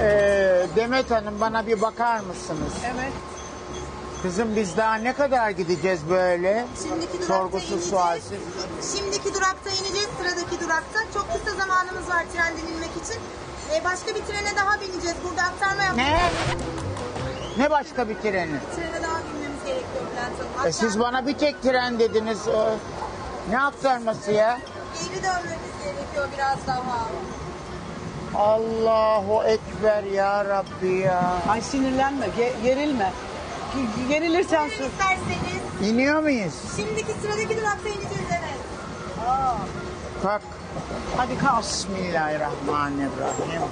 Ee, Demet Hanım bana bir bakar mısınız? Evet. Kızım biz daha ne kadar gideceğiz böyle? Şimdiki durakta Sorgusuz ineceğiz. sualsiz. Şimdiki durakta ineceğiz sıradaki durakta. Çok kısa zamanımız var trenden inmek için. Ee, başka bir trene daha bineceğiz. Burada aktarma yapacağız. Ne? Ne başka bir treni? Trene daha binmemiz gerekiyor Bülent Hanım. E siz bana bir tek tren dediniz. Ee, ne aktarması ya? Geri dönmemiz gerekiyor biraz daha. Allahu Ekber ya Rabbi ya. Ay sinirlenme, ge- gerilme. Ge- Gerilirsen sus. isterseniz. İniyor muyuz? Şimdiki sıradaki durakta ineceğiz evet. Kalk. Hadi kalk. Bismillahirrahmanirrahim.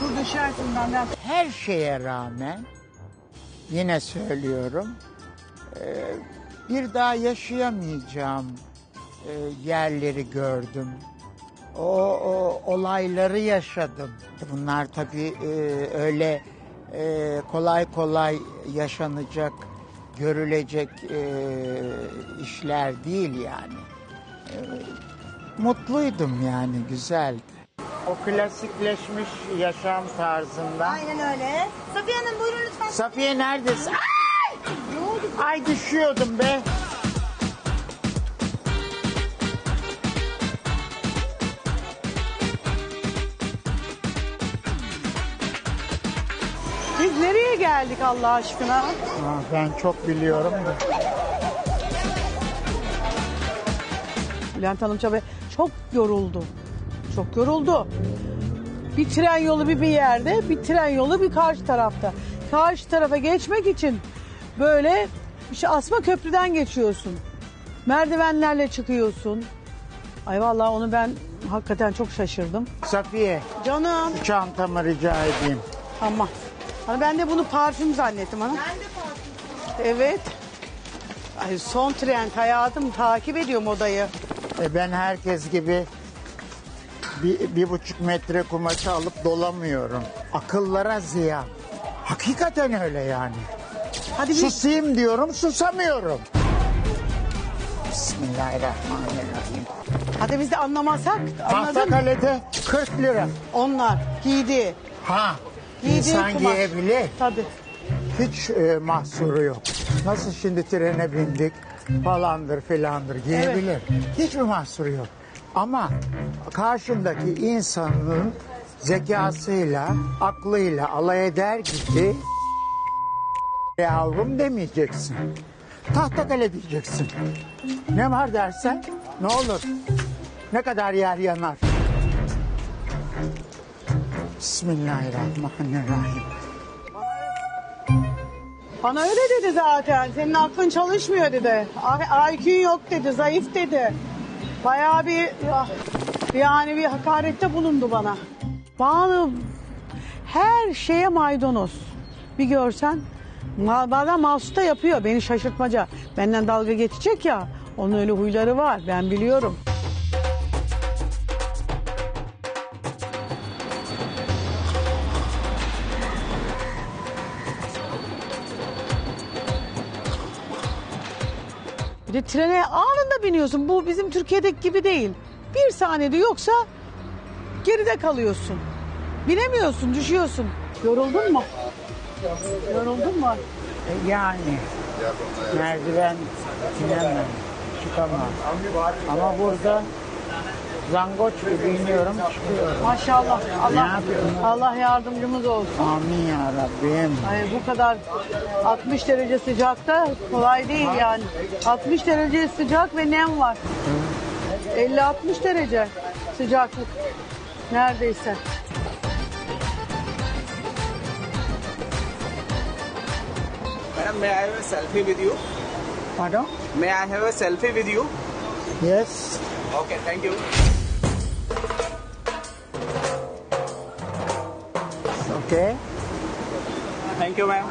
Dur düşersin benden. Her şeye rağmen yine söylüyorum e, bir daha yaşayamayacağım e, yerleri gördüm. O, o olayları yaşadım. Bunlar tabii e, öyle e, kolay kolay yaşanacak, görülecek e, işler değil yani. E, mutluydum yani güzeldi. O klasikleşmiş yaşam tarzından. Aynen öyle. Safiye Hanım buyurun lütfen. Safiye neredesin? Ay! Ay düşüyordum be. Nereye geldik Allah aşkına? Aa, ben çok biliyorum da. Bülent Hanım Çabe çok yoruldu. Çok yoruldu. Bir tren yolu bir bir yerde, bir tren yolu bir karşı tarafta. Karşı tarafa geçmek için böyle işte asma köprüden geçiyorsun. Merdivenlerle çıkıyorsun. Ay vallahi onu ben hakikaten çok şaşırdım. Safiye Canım. çantamı rica edeyim. Ama. Hani ben de bunu parfüm zannettim hanım. Ben de farklı. Evet. Ay son trend hayatım takip ediyor modayı. E ben herkes gibi bir, bir buçuk metre kumaşı alıp dolamıyorum. Akıllara ziyan. Hakikaten öyle yani. Hadi bir Susayım diyorum susamıyorum. Bismillahirrahmanirrahim. hadi biz de anlamasak anladın mı? Tahtakale'de 40 lira. Onlar giydi. Ha Giydiği insan kumaş. giyebilir. Tabii. Hiç e, mahsuru yok. Nasıl şimdi trene bindik falandır filandır giyebilir. Hiçbir mahsuru yok. Ama karşındaki insanın zekasıyla, aklıyla alay eder gibi yavrum demeyeceksin. Tahtakale diyeceksin. Ne var dersen ne olur. Ne kadar yer yanar. Bismillahirrahmanirrahim. Bana öyle dedi zaten. Senin aklın çalışmıyor dedi. I- IQ'un yok dedi. Zayıf dedi. Bayağı bir ya- yani bir hakarette bulundu bana. Bağlı her şeye maydanoz. Bir görsen bazen Mahsus da yapıyor beni şaşırtmaca. Benden dalga geçecek ya. Onun öyle huyları var ben biliyorum. Bir de trene anında biniyorsun. Bu bizim Türkiye'deki gibi değil. Bir saniyede yoksa geride kalıyorsun. Binemiyorsun, düşüyorsun. Yoruldun mu? Yoruldun mu? E, Yani merdiven inemem, çıkamam. Ama burada zangoç gibi iniyorum, çıkıyorum. Maşallah. Allah yapıyorsun? Allah yardımcımız olsun. Amin ya Rabbim. Ay bu kadar 60 derece sıcakta kolay değil yani. 60 derece sıcak ve nem var. 50-60 derece sıcaklık. Neredeyse. Madam, may I have a selfie with you? Pardon? May I have a selfie with you? Yes. Okay, thank you. Okay. Thank you, ma'am.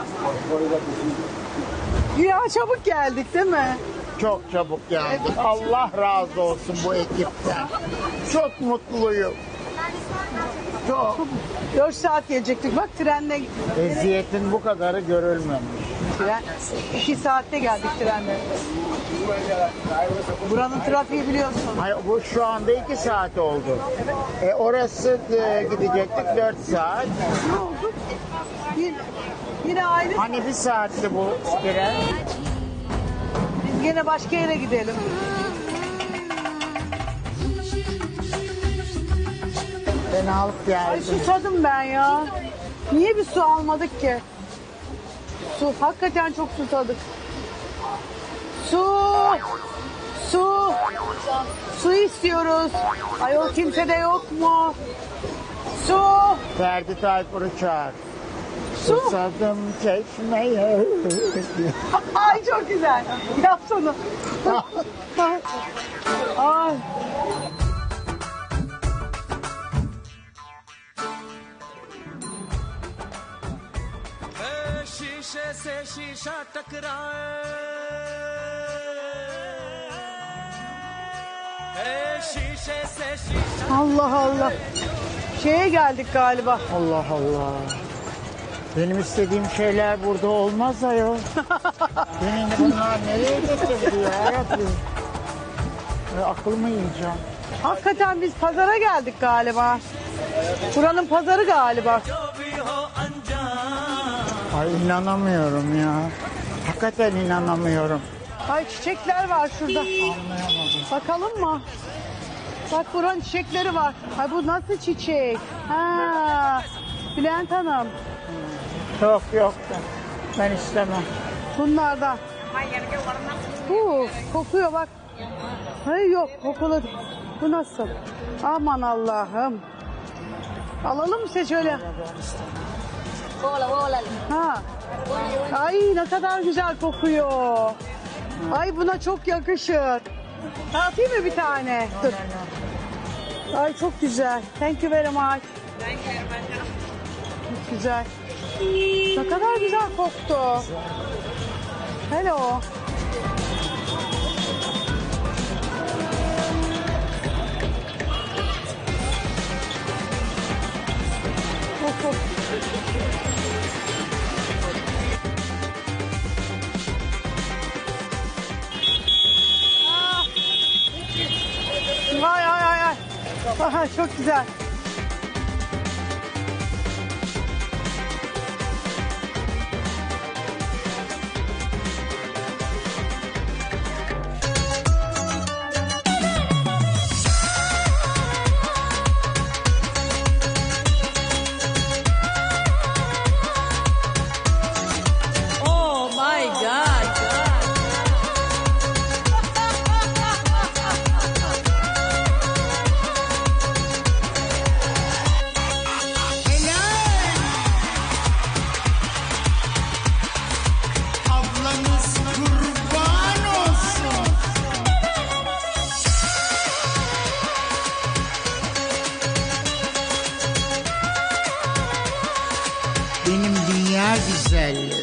Ya çabuk geldik değil mi? Çok çabuk geldik. Allah razı olsun bu ekipten. Çok mutluyum. Çok 4 saat gelecektik. Bak trenle Eziyetin bu kadarı görülmemiş. Tren 2 saatte geldik trenle. Buranın trafiği biliyorsun. Hayır, bu şu anda iki saat oldu. E, orası e, gidecektik dört saat. Ne oldu? Yine, yine aynı. Hani bir saatti bu tren? Biz gene başka yere gidelim. Fenalık Ay geldi. susadım ben ya. Niye bir su almadık ki? Su. Hakikaten çok susadık. Su. Su. Su istiyoruz. Ayol kimsede yok mu? Su. Ferdi Tayfur'u çağır. Su. Susadım çeşmeye. Ay çok güzel. Yap onu. Ay. शीशे से शीशा टकराए शीशे से शीशा Allah Allah. Şeye geldik galiba. Allah Allah. Benim istediğim şeyler burada olmaz ayol. Beni bunlar nereye getirdi ya Rabbi? E, aklımı yiyeceğim. Hakikaten biz pazara geldik galiba. Buranın pazarı galiba. जो भी हो अनजान Ay inanamıyorum ya. Hakikaten inanamıyorum. Ay çiçekler var şurada. Anlayamadım. Bakalım mı? Bak buranın çiçekleri var. Ay bu nasıl çiçek? Ha. Bülent Hanım. Yok yok. Ben istemem. Bunlardan. Bu kokuyor bak. Hayır yok kokulu. Bu nasıl? Aman Allah'ım. Alalım mı size şöyle? Ha. Ay ne kadar güzel kokuyor. Ay buna çok yakışır. Atayım mı bir tane? Dur. Ay çok güzel. Thank you very much. Çok güzel. Ne kadar güzel koktu. Hello. Çok güzel. Caralho, velho.